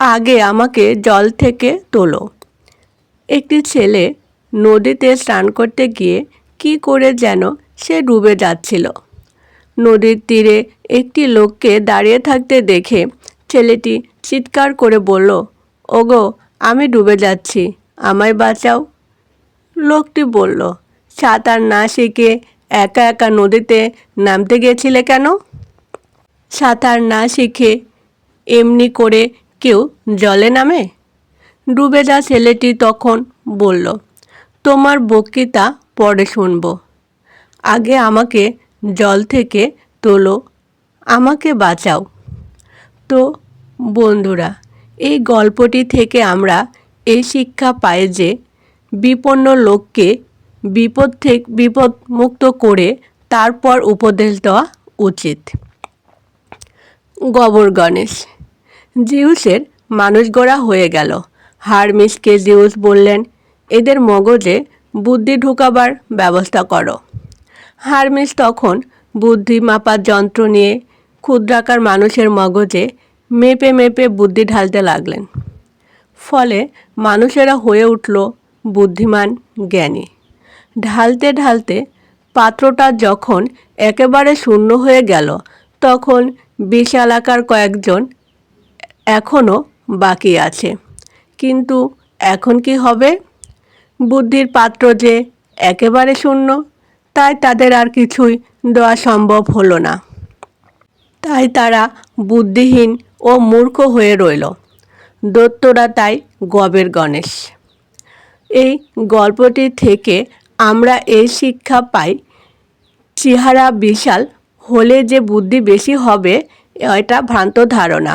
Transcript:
আগে আমাকে জল থেকে তোলো। একটি ছেলে নদীতে স্নান করতে গিয়ে কি করে যেন সে ডুবে যাচ্ছিল। নদীর তীরে একটি লোককে দাঁড়িয়ে থাকতে দেখে ছেলেটি চিৎকার করে বলল, ওগো, আমি ডুবে যাচ্ছি, আমায় বাঁচাও। লোকটি বলল, সাঁতার না শিখে একা একা নদীতে নামতে গেছিলে কেন? সাঁতার না শিখে এমনি করে কেউ জলে নামে? ডুবে যা ছেলেটি তখন বলল, তোমার বক্তৃতা পরে শুনব। আগে আমাকে জল থেকে তোলো, আমাকে বাঁচাও। তো বন্ধুরা, এই গল্পটি থেকে আমরা এই শিক্ষা পাই যে বিপন্ন লোককে বিপদ থেকে বিপদ মুক্ত করে তারপর উপদেশ দেওয়া উচিত। গবর গণেশ জিউসের মানুষ গড়া হয়ে গেল। হারমিসকে জিউস বললেন, এদের মগজে বুদ্ধি ঢুকাবার ব্যবস্থা করো। হারমিস তখন বুদ্ধি মাপার যন্ত্র নিয়ে ক্ষুদ্রাকার মানুষের মগজে মেপে মেপে বুদ্ধি ঢালতে লাগলেন। ফলে মানুষেরা হয়ে উঠল বুদ্ধিমান, জ্ঞানী। ঢালতে ঢালতে পাত্রটা যখন একেবারে শূন্য হয়ে গেল, তখন বিশাল আকার কয়েকজন এখনও বাকি আছে। কিন্তু এখন কি হবে? বুদ্ধির পাত্র যে একেবারে শূন্য, তাই তাদের আর কিছুই দেওয়া সম্ভব হলো না। তাই তারা বুদ্ধিহীন ও মূর্খ হয়ে রইল। দত্তরা তাই গবের গণেশ। এই গল্পটি থেকে আমরা এই শিক্ষা পাই, চেহারা বিশাল হলে যে বুদ্ধি বেশি হবে, এটা ভ্রান্ত ধারণা।